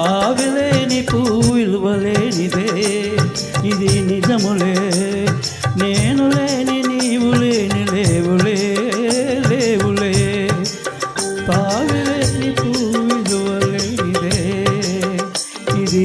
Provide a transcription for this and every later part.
పాగలేని పూవిలువలేనిదే ఇది నిజములే నేను లేని నీవు లేని లేవులే లేవులే. పాగలేని పూవిలువలేనిదే ఇది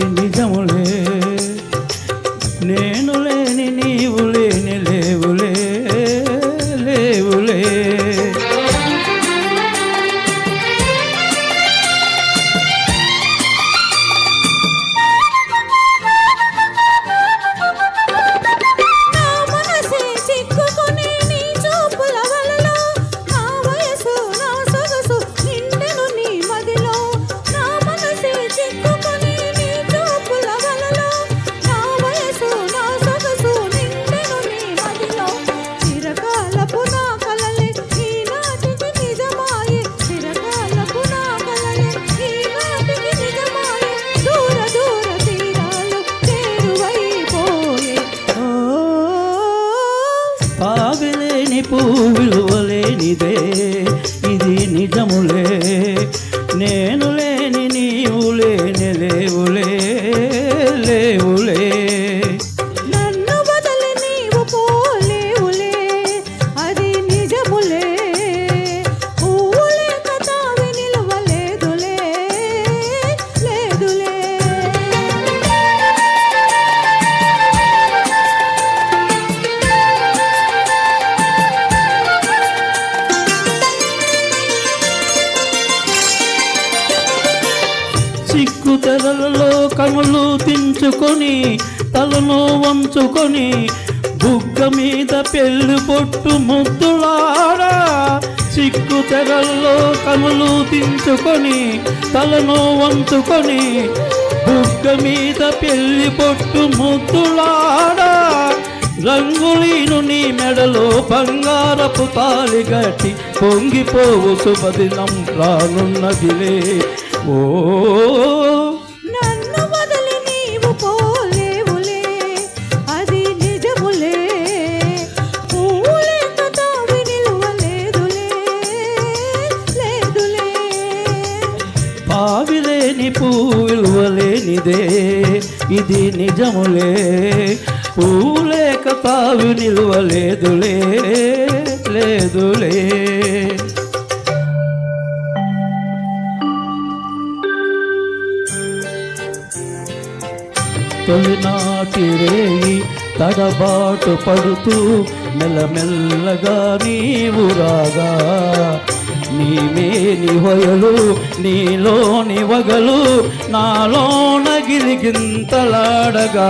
పావిలేని పువ్వులువలేనిదే ఇది నిజములే. నేను సిక్కు తెరలలో కనులు దించుకొని తలను వంచుకొని బుగ్గ మీద పెళ్ళి పొట్టు ముద్దులారా సిక్కు తెరల్లో కనులు దించుకొని తలను వంచుకొని బుగ్గ మీద పెళ్ళి పొట్టు ముద్దులాడా. రంగులీను నీ మెడలో బంగారపు తాలి గట్టి పొంగిపోవు శుభదినం రానున్నదిలే. ఓ. నన్ను వదలి నీవు పోలేవులే అది నిజములే. పువ్వులే కథావి నిలవలేదులే లేదులే. పావిలేని పూవిలువలేనిదే ఇది నిజములే. పూలేక తావి నిలువలేదులే లేదులే. తొలినాటి రేయి తడబాటు పడుతూ మెల్లమెల్లగా నీవు రాగా. నీమేని వయలు నీలోని వగలు నాలోన గిలిగింతలాడగా.